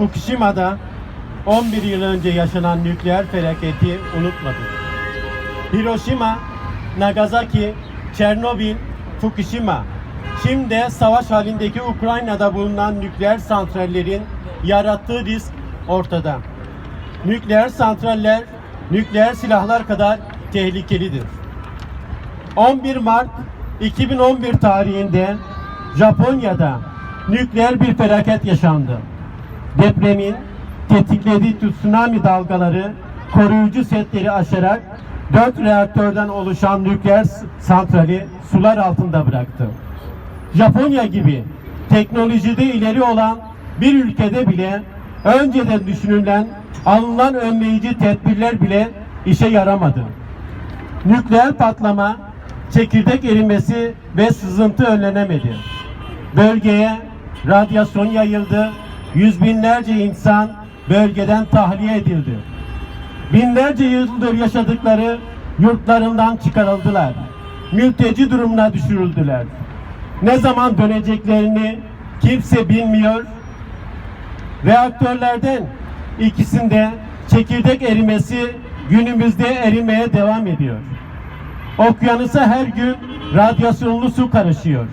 Fukushima'da 11 yıl önce yaşanan nükleer felaketi unutmadık. Hiroşima, Nagasaki, Çernobil, Fukushima. Şimdi savaş halindeki Ukrayna'da bulunan nükleer santrallerin yarattığı risk ortada. Nükleer santraller, nükleer silahlar kadar tehlikelidir. 11 Mart 2011 tarihinde Japonya'da nükleer bir felaket yaşandı. Depremin tetiklediği tsunami dalgaları koruyucu setleri aşarak 4 reaktörden oluşan nükleer santrali sular altında bıraktı. Japonya gibi teknolojide ileri olan bir ülkede bile önceden düşünülen alınan önleyici tedbirler bile işe yaramadı. Nükleer patlama, çekirdek erimesi ve sızıntı önlenemedi. Bölgeye radyasyon yayıldı, yüz binlerce insan bölgeden tahliye edildi. Binlerce yıldır yaşadıkları yurtlarından çıkarıldılar. Mülteci durumuna düşürüldüler. Ne zaman döneceklerini kimse bilmiyor. Reaktörlerden ikisinde çekirdek erimesi günümüzde erimeye devam ediyor. Okyanusa her gün radyasyonlu su karışıyor.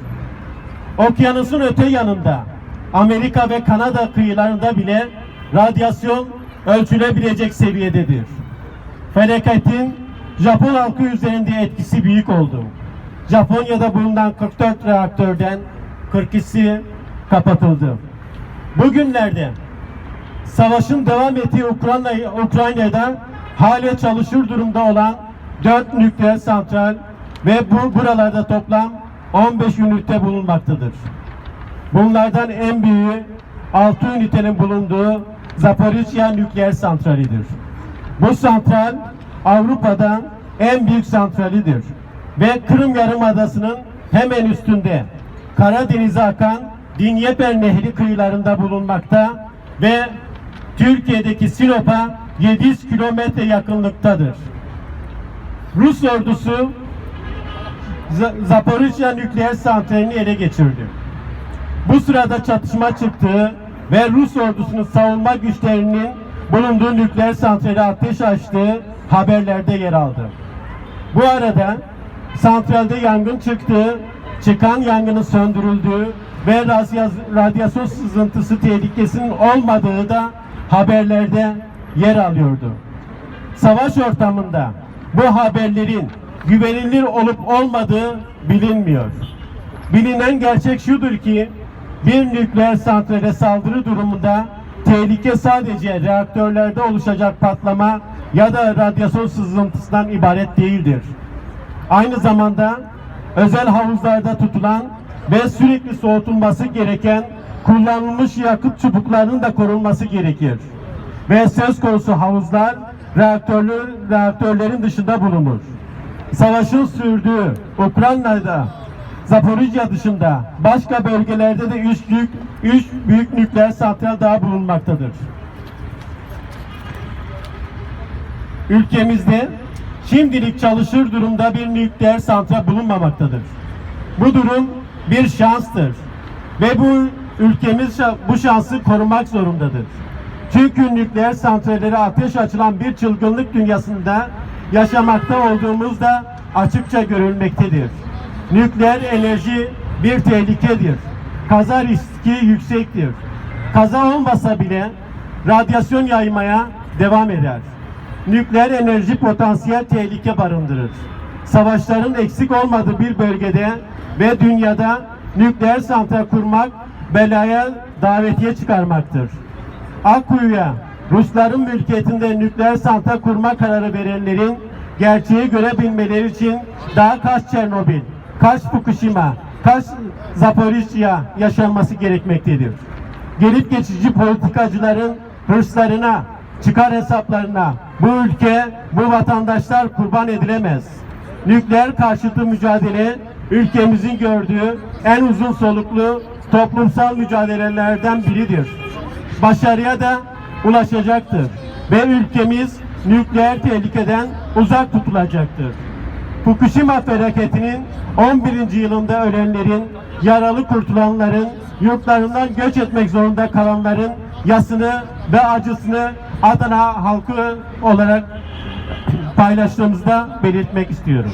Okyanusun öte yanında Amerika ve Kanada kıyılarında bile radyasyon ölçülebilecek seviyededir. Felaketin Japon halkı üzerinde etkisi büyük oldu. Japonya'da bulunan 44 reaktörden 42'si kapatıldı. Bugünlerde savaşın devam ettiği Ukrayna, Ukrayna'da hala çalışır durumda olan 4 nükleer santral ve bu buralarda toplam 15 ünite bulunmaktadır. Bunlardan en büyüğü 6 ünitenin bulunduğu Zaporizhia nükleer santralidir. Bu santral Avrupa'dan en büyük santralidir ve Kırım Yarımadası'nın hemen üstünde Karadeniz'e akan Dinyeper Nehri kıyılarında bulunmakta ve Türkiye'deki Sinop'a 700 kilometre yakınlıktadır. Rus ordusu Z- Zaporizhia nükleer santralini ele geçirdi. Bu sırada çatışma çıktığı ve Rus ordusunun savunma güçlerinin bulunduğu nükleer santrale ateş açtığı haberlerde yer aldı. Bu arada santralde yangın çıktığı, çıkan yangının söndürüldüğü ve radya- radyasyon sızıntısı tehlikesinin olmadığı da haberlerde yer alıyordu. Savaş ortamında bu haberlerin güvenilir olup olmadığı bilinmiyor. Bilinen gerçek şudur ki bir nükleer santrale saldırı durumunda tehlike sadece reaktörlerde oluşacak patlama ya da radyasyon sızıntısından ibaret değildir. Aynı zamanda özel havuzlarda tutulan ve sürekli soğutulması gereken kullanılmış yakıt çubuklarının da korunması gerekir. Ve söz konusu havuzlar reaktörlü, reaktörlerin dışında bulunur. Savaşın sürdüğü Ukrayna'da Zaporijya dışında başka bölgelerde de üç büyük, üç büyük nükleer santral daha bulunmaktadır. Ülkemizde şimdilik çalışır durumda bir nükleer santral bulunmamaktadır. Bu durum bir şanstır ve bu ülkemiz bu şansı korumak zorundadır. Çünkü nükleer santrallere ateş açılan bir çılgınlık dünyasında yaşamakta olduğumuzda açıkça görülmektedir. Nükleer enerji bir tehlikedir. Kaza riski yüksektir. Kaza olmasa bile radyasyon yaymaya devam eder. Nükleer enerji potansiyel tehlike barındırır. Savaşların eksik olmadığı bir bölgede ve dünyada nükleer santral kurmak belaya davetiye çıkarmaktır. Akkuyu'ya Rusların mülkiyetinde nükleer santral kurma kararı verenlerin gerçeği görebilmeleri için daha kaç Çernobil, kaç Fukushima, kaç Zaporizhia yaşanması gerekmektedir. Gelip geçici politikacıların hırslarına, çıkar hesaplarına bu ülke, bu vatandaşlar kurban edilemez. Nükleer karşıtı mücadele ülkemizin gördüğü en uzun soluklu toplumsal mücadelelerden biridir başarıya da ulaşacaktır. Ve ülkemiz nükleer tehlikeden uzak tutulacaktır. Fukushima felaketinin 11. yılında ölenlerin, yaralı kurtulanların, yurtlarından göç etmek zorunda kalanların yasını ve acısını Adana halkı olarak paylaştığımızda belirtmek istiyorum.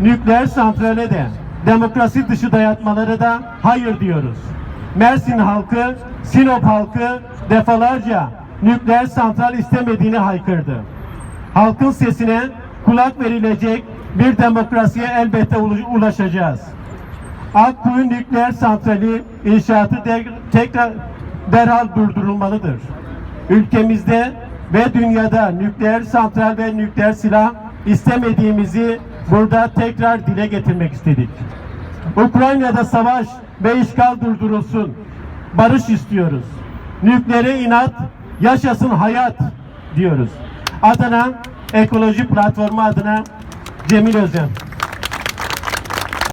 Nükleer santrale de demokrasi dışı dayatmalara da hayır diyoruz. Mersin halkı, Sinop halkı defalarca nükleer santral istemediğini haykırdı. Halkın sesine kulak verilecek bir demokrasiye elbette ulaşacağız. Akkuyu nükleer santrali inşaatı de- tekrar derhal durdurulmalıdır. Ülkemizde ve dünyada nükleer santral ve nükleer silah istemediğimizi burada tekrar dile getirmek istedik. Ukrayna'da savaş ve işgal durdurulsun. Barış istiyoruz. Nükleere inat, yaşasın hayat diyoruz. Adana Ekoloji Platformu adına Cemil Özcan.